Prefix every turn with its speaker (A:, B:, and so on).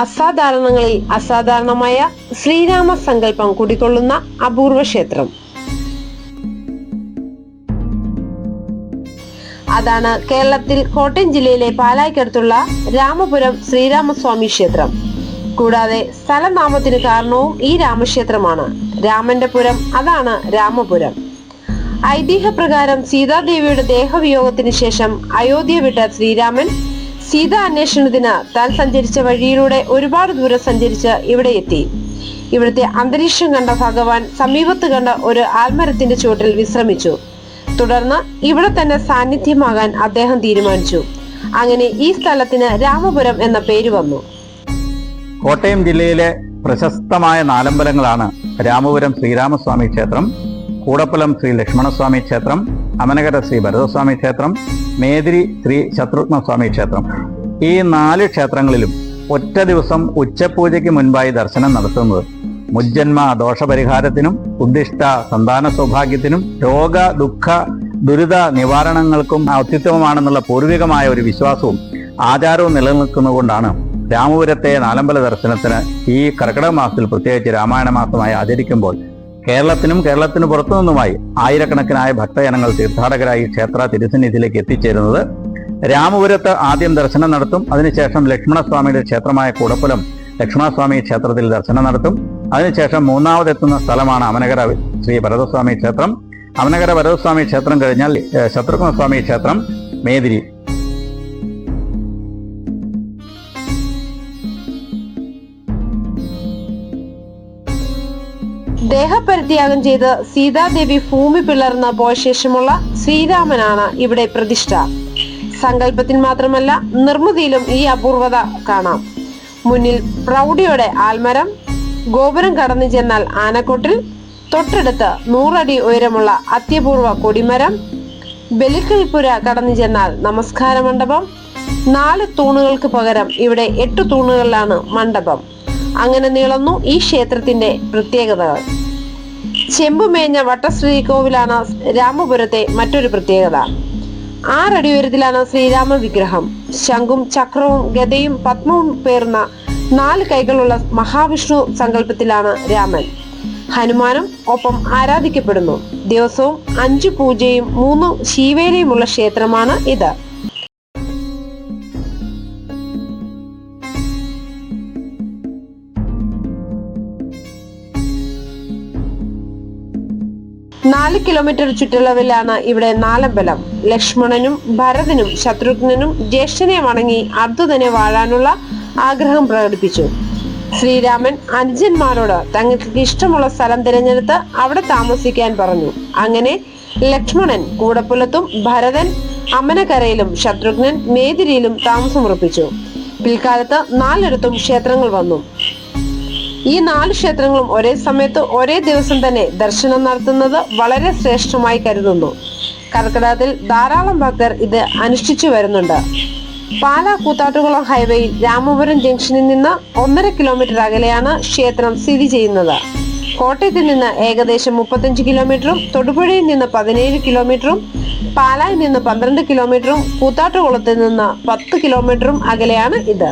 A: അസാധാരണങ്ങളിൽ അസാധാരണമായ ശ്രീരാമ സങ്കല്പം കുടികൊള്ളുന്ന അപൂർവ ക്ഷേത്രം. അതാണ് കേരളത്തിൽ കോട്ടയം ജില്ലയിലെ പാലായ്ക്കടുത്തുള്ള രാമപുരം ശ്രീരാമസ്വാമി ക്ഷേത്രം. കൂടാതെ സ്ഥലനാമത്തിന് കാരണവും ഈ രാമക്ഷേത്രമാണ്. രാമന്റെ പുരം അതാണ് രാമപുരം. ഐതിഹ്യപ്രകാരം സീതാദേവിയുടെ ദേഹവിയോഗത്തിന് ശേഷം അയോധ്യ വിട്ട ശ്രീരാമൻ സീതാ അന്വേഷണത്തിന് താൻ സഞ്ചരിച്ച വഴിയിലൂടെ ഒരുപാട് ദൂരം സഞ്ചരിച്ച് ഇവിടെ എത്തി. ഇവിടുത്തെ അന്തരീക്ഷം കണ്ട ഭഗവാൻ സമീപത്ത് കണ്ട ഒരു ആൽമരത്തിന്റെ ചുവട്ടിൽ വിശ്രമിച്ചു. തുടർന്ന് ഇവിടെ തന്നെ സാന്നിധ്യമാകാൻ അദ്ദേഹം തീരുമാനിച്ചു. അങ്ങനെ ഈ സ്ഥലത്തിന് രാമപുരം എന്ന പേര് വന്നു.
B: കോട്ടയം ജില്ലയിലെ പ്രശസ്തമായ നാലമ്പലങ്ങളാണ് രാമപുരം ശ്രീരാമസ്വാമി ക്ഷേത്രം കൂടപ്പലം ശ്രീ ലക്ഷ്മണസ്വാമി ക്ഷേത്രം അമനകര ശ്രീ ഭരതസ്വാമി ക്ഷേത്രം മേതിരി ശ്രീ ശത്രുഘ്ന സ്വാമി ക്ഷേത്രം. ഈ നാല് ക്ഷേത്രങ്ങളിലും ഒറ്റ ദിവസം ഉച്ചപൂജയ്ക്ക് മുൻപായി ദർശനം നടത്തുന്നത്. മുജ്ജന്മ ദോഷപരിഹാരത്തിനും ഉദ്ദിഷ്ട സന്താന സൗഭാഗ്യത്തിനും രോഗ ദുഃഖ ദുരിത നിവാരണങ്ങൾക്കും അത്യുത്തമമാണെന്നുള്ള പൂർവികമായ ഒരു വിശ്വാസവും ആചാരവും നിലനിൽക്കുന്നതുകൊണ്ടാണ് രാമപുരത്തെ നാലമ്പല ദർശനത്തിന് ഈ കർക്കിടക മാസത്തിൽ പ്രത്യേകിച്ച് രാമായണ മാസമായി ആചരിക്കുമ്പോൾ കേരളത്തിനും കേരളത്തിന് പുറത്തുനിന്നുമായി ആയിരക്കണക്കിനായ ഭക്തജനങ്ങൾ തീർത്ഥാടകരായി ക്ഷേത്ര തിരുസന്നിധിയിലേക്ക് എത്തിച്ചേരുന്നത്. രാമപുരത്ത് ആദ്യം ദർശനം നടത്തും. അതിനുശേഷം ലക്ഷ്മണസ്വാമിയുടെ ക്ഷേത്രമായ കൂടപ്പുലം ലക്ഷ്മണസ്വാമി ക്ഷേത്രത്തിൽ ദർശനം നടത്തും. അതിനുശേഷം മൂന്നാമതെത്തുന്ന സ്ഥലമാണ് അമനകര ശ്രീ ഭരതസ്വാമി ക്ഷേത്രം. അമനകര ഭരതസ്വാമി ക്ഷേത്രം കഴിഞ്ഞാൽ ശത്രുഘ്നസ്വാമി ക്ഷേത്രം മേതിരി.
A: ദേഹപരിത്യാഗം ചെയ്ത് സീതാദേവി ഭൂമി പിളർന്ന് പോയ ശേഷമുള്ള ശ്രീരാമനാണ് ഇവിടെ പ്രതിഷ്ഠ. സങ്കല്പത്തിൽ മാത്രമല്ല നിർമ്മിതിയിലും ഈ അപൂർവത കാണാം. മുന്നിൽ പ്രൗഢിയുടെ ആൽമരം ഗോപുരം കടന്നു ചെന്നാൽ ആനക്കൊട്ടിൽ തൊട്ടടുത്ത് നൂറടി ഉയരമുള്ള അത്യപൂർവ കൊടിമരം ബലിക്കഴിപ്പുര കടന്നു ചെന്നാൽ നമസ്കാര മണ്ഡപം നാല് തൂണുകൾക്ക് പകരം ഇവിടെ എട്ട് തൂണുകളിലാണ് മണ്ഡപം. അങ്ങനെ നീളുന്നു ഈ ക്ഷേത്രത്തിന്റെ പ്രത്യേകതകൾ. ചെമ്പുമേഞ്ഞ വട്ടശ്രീ കോവിലാണ് രാമപുരത്തെ മറ്റൊരു പ്രത്യേകത. ആറടി ഉയരത്തിലാണ് ശ്രീരാമ വിഗ്രഹം ശംഖും ചക്രവും ഗതയും പത്മവും പേർന്ന നാല് കൈകളുള്ള മഹാവിഷ്ണു സങ്കല്പത്തിലാണ് രാമൻ. ഹനുമാനും ഒപ്പം ആരാധിക്കപ്പെടുന്നു. ദിവസവും അഞ്ചു പൂജയും മൂന്ന് ശീവേലയുമുള്ള ക്ഷേത്രമാണ് ഇത്. നാല് കിലോമീറ്റർ ചുറ്റളവിലാണ് ഇവിടെ നാലമ്പലം. ലക്ഷ്മണനും ഭരതനും ശത്രുഘ്നനും ജ്യേഷ്ഠനെ വണങ്ങി അർദ്ധുതനെ വാഴാനുള്ള ആഗ്രഹം പ്രകടിപ്പിച്ചു. ശ്രീരാമൻ അനുജന്മാരോട് തങ്ങൾക്ക് ഇഷ്ടമുള്ള സ്ഥലം തിരഞ്ഞെടുത്ത് അവിടെ താമസിക്കാൻ പറഞ്ഞു. അങ്ങനെ ലക്ഷ്മണൻ കൂടപ്പുലത്തും ഭരതൻ അമനക്കരയിലും ശത്രുഘ്നൻ മേതിരിയിലും താമസമുറപ്പിച്ചു. പിൽക്കാലത്ത് നാലിടത്തും ക്ഷേത്രങ്ങൾ വന്നു. ഈ നാല് ക്ഷേത്രങ്ങളും ഒരേ സമയത്ത് ഒരേ ദിവസം തന്നെ ദർശനം നടത്തുന്നത് വളരെ ശ്രേഷ്ഠമായി കരുതുന്നു. കർക്കിടകത്തിൽ ധാരാളം ഭക്തർ ഇത് അനുഷ്ഠിച്ചു വരുന്നുണ്ട്. പാലാ കൂത്താട്ടുകുളം ഹൈവേയിൽ രാമപുരം ജംഗ്ഷനിൽ നിന്ന് ഒന്നര കിലോമീറ്റർ അകലെയാണ് ക്ഷേത്രം സ്ഥിതി ചെയ്യുന്നത്. കോട്ടയത്ത് നിന്ന് ഏകദേശം മുപ്പത്തഞ്ച് കിലോമീറ്ററും തൊടുപുഴയിൽ നിന്ന് പതിനേഴ് കിലോമീറ്ററും പാലായിൽ നിന്ന് പന്ത്രണ്ട് കിലോമീറ്ററും കൂത്താട്ടുകുളത്തിൽ നിന്ന് പത്ത് കിലോമീറ്ററും അകലെയാണ് ഇത്.